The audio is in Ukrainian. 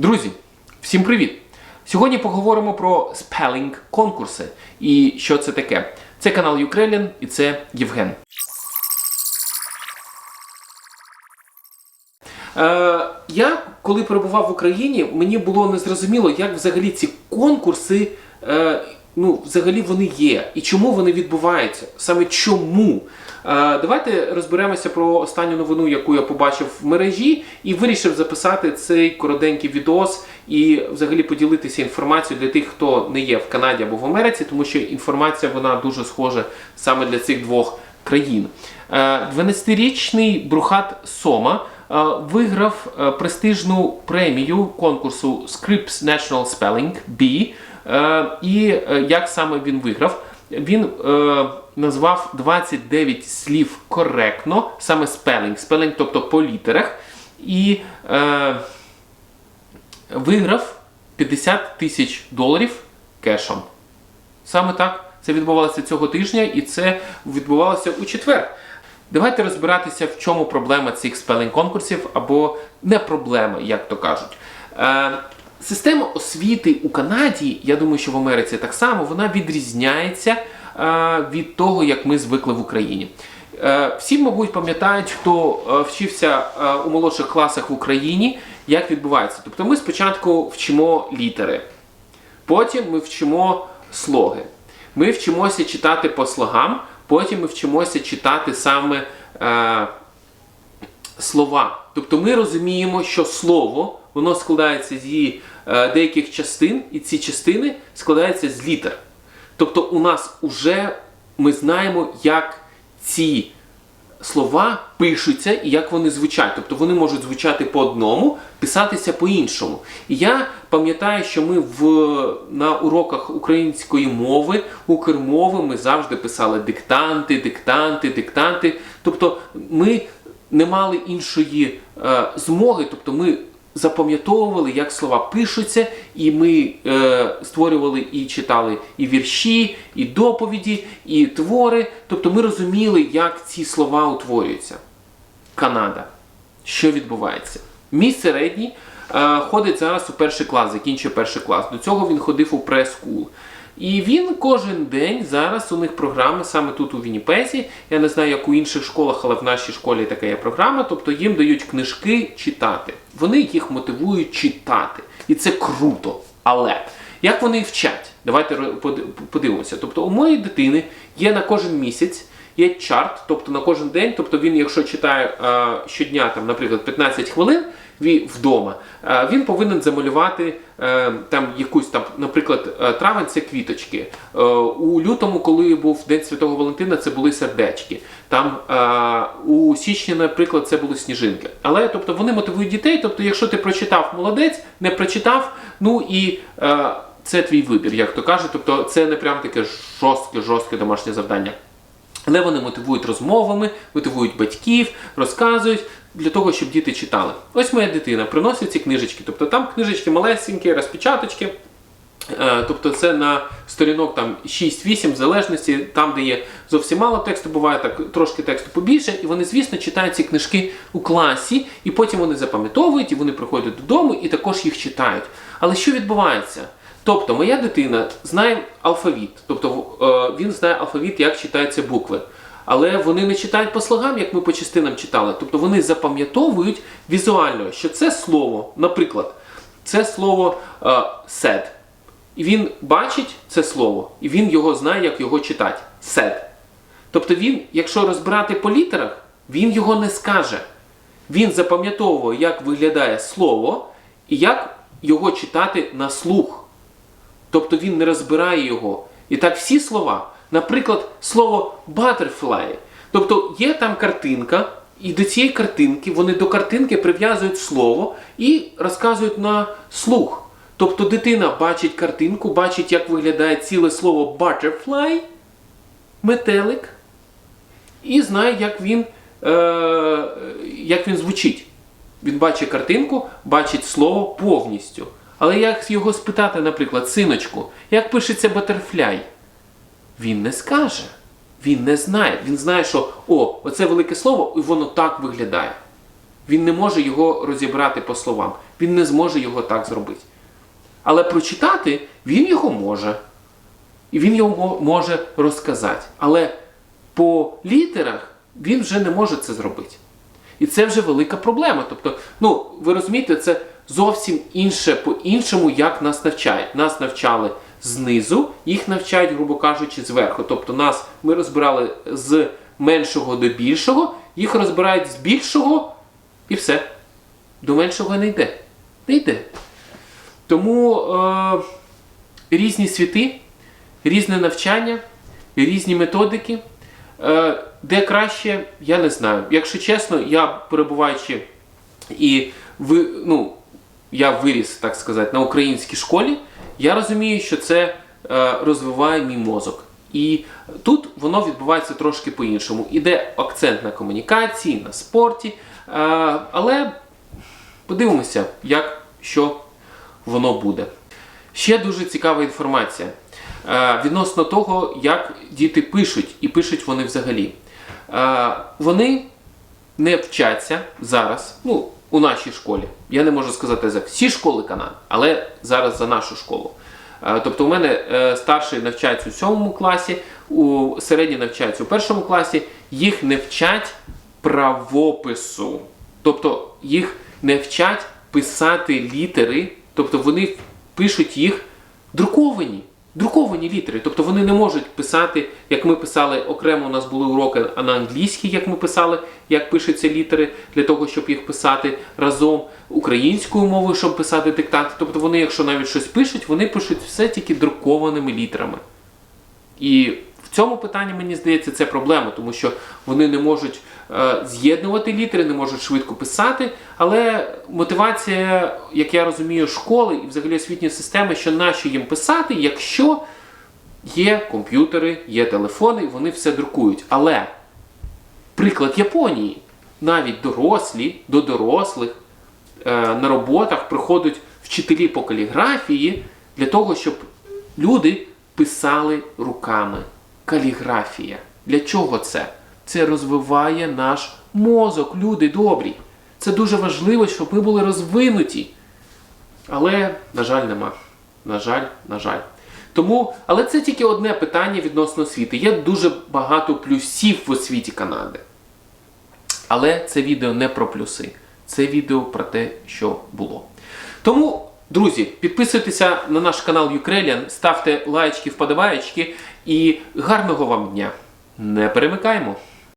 Друзі, всім привіт! Сьогодні поговоримо про спелінг конкурси і що це таке. Це канал Ukrainian і це Євген. Е, я, коли перебував в Україні, мені було незрозуміло, як взагалі ці конкурси, е, ну, взагалі вони є, і чому вони відбуваються. Саме чому. Е, давайте розберемося про останню новину, яку я побачив в мережі, і вирішив записати цей коротенький відос і взагалі поділитися інформацією для тих, хто не є в Канаді або в Америці, тому що інформація вона дуже схожа саме для цих двох країн. Е, 12-річний Брухат Сома е, виграв е, престижну премію конкурсу Scripps National Spelling B. Е, І е, як саме він виграв? Він е, назвав 29 слів коректно, саме спелінг, спелінг, тобто по літерах, і е, виграв 50 тисяч доларів кешом. Саме так це відбувалося цього тижня, і це відбувалося у четвер. Давайте розбиратися, в чому проблема цих спелінг конкурсів, або не проблема, як то кажуть. Е, система освіти у Канаді, я думаю, що в Америці так само, вона відрізняється е, від того, як ми звикли в Україні. Е, всі, мабуть, пам'ятають, хто е, вчився е, у молодших класах в Україні, як відбувається. Тобто ми спочатку вчимо літери, потім ми вчимо слоги. Ми вчимося читати по слогам, потім ми вчимося читати саме е, слова. Тобто ми розуміємо, що слово воно складається з е, деяких частин, і ці частини складаються з літер. Тобто у нас уже ми знаємо, як ці слова пишуться і як вони звучать. Тобто вони можуть звучати по одному, писатися по-іншому. І я пам'ятаю, що ми в, на уроках української мови, укрмови, ми завжди писали диктанти, диктанти, диктанти. Тобто ми не мали іншої е, змоги, тобто ми запам'ятовували, як слова пишуться, і ми е, створювали і читали і вірші, і доповіді, і твори. Тобто ми розуміли, як ці слова утворюються. Канада. Що відбувається? Мій середній е, ходить зараз у перший клас, закінчує перший клас. До цього він ходив у прес-скул. І він кожен день зараз у них програми саме тут у Вінніпезі. Я не знаю, як у інших школах, але в нашій школі така є програма. Тобто їм дають книжки читати. Вони їх мотивують читати. І це круто. Але як вони вчать? Давайте подивимося. Тобто, у моєї дитини є на кожен місяць. Є чарт, тобто на кожен день, тобто він, якщо читає е, щодня, там, наприклад, 15 хвилин вдома, е, він повинен замалювати е, там якусь там, наприклад, травень це квіточки. Е, у лютому, коли був День Святого Валентина, це були сердечки. Там е, у січні, наприклад, це були сніжинки. Але тобто вони мотивують дітей. Тобто, якщо ти прочитав молодець, не прочитав, ну і. Е, це твій вибір, як то кажуть. Тобто це не прям таке жорстке, жорстке домашнє завдання. Але вони мотивують розмовами, мотивують батьків, розказують для того, щоб діти читали. Ось моя дитина приносить ці книжечки. Тобто там книжечки малесенькі, розпечаточки. Е, Тобто це на сторінок там 6-8 в залежності, там, де є зовсім мало тексту, буває так трошки тексту побільше, і вони, звісно, читають ці книжки у класі, і потім вони запам'ятовують, і вони приходять додому і також їх читають. Але що відбувається? Тобто, моя дитина знає алфавіт, тобто е, він знає алфавіт, як читаються букви. Але вони не читають по слогам, як ми по частинам читали. Тобто вони запам'ятовують візуально, що це слово, наприклад, це слово said. І він бачить це слово, і він його знає, як його читати. Said. Тобто він, якщо розбирати по літерах, він його не скаже. Він запам'ятовує, як виглядає слово і як його читати на слух. Тобто він не розбирає його. І так всі слова, наприклад, слово butterfly. Тобто є там картинка, і до цієї картинки вони до картинки прив'язують слово і розказують на слух. Тобто дитина бачить картинку, бачить, як виглядає ціле слово butterfly, метелик, і знає, як він, е, як він звучить. Він бачить картинку, бачить слово повністю. Але як його спитати, наприклад, синочку, як пишеться батерфляй? Він не скаже. Він не знає. Він знає, що о, оце велике слово, і воно так виглядає. Він не може його розібрати по словам. Він не зможе його так зробити. Але прочитати він його може. І він його може розказати. Але по літерах він вже не може це зробити. І це вже велика проблема. Тобто, ну, ви розумієте, це зовсім інше по-іншому, як нас навчають. Нас навчали знизу, їх навчають, грубо кажучи, зверху. Тобто нас ми розбирали з меншого до більшого, їх розбирають з більшого і все. До меншого не йде. Не йде. Тому е, різні світи, різне навчання, різні методики. Е, де краще, я не знаю. Якщо чесно, я перебуваючи і ви, ну, я виріс, так сказати, на українській школі, я розумію, що це е, розвиває мій мозок. І тут воно відбувається трошки по-іншому. Іде акцент на комунікації, на спорті. Е, але подивимося, як що воно буде. Ще дуже цікава інформація е, відносно того, як діти пишуть, і пишуть вони взагалі. Вони не вчаться зараз, ну, у нашій школі. Я не можу сказати за всі школи Канади, але зараз за нашу школу. Тобто, у мене е, старший навчається у сьомому класі, у середній навчається у першому класі, їх не вчать правопису. Тобто їх не вчать писати літери, тобто вони пишуть їх друковані. Друковані літери. Тобто вони не можуть писати, як ми писали, окремо у нас були уроки а на англійській, як ми писали, як пишуться літери, для того, щоб їх писати разом українською мовою, щоб писати диктанти. Тобто вони, якщо навіть щось пишуть, вони пишуть все тільки друкованими літерами. І в цьому питанні, мені здається, це проблема, тому що вони не можуть е, з'єднувати літери, не можуть швидко писати. Але мотивація, як я розумію, школи і взагалі освітньої системи, що нащо їм писати, якщо є комп'ютери, є телефони, вони все друкують. Але приклад Японії, навіть дорослі до дорослих е, на роботах приходять вчителі по каліграфії для того, щоб люди писали руками. Каліграфія. Для чого це? Це розвиває наш мозок, люди добрі. Це дуже важливо, щоб ми були розвинуті. Але, на жаль, нема. На жаль, на жаль. Тому, але це тільки одне питання відносно освіти. Є дуже багато плюсів в освіті Канади. Але це відео не про плюси. Це відео про те, що було. Тому, друзі, підписуйтеся на наш канал Ukrainian, ставте лайчки, вподобаєчки і гарного вам дня. Не перемикаємо!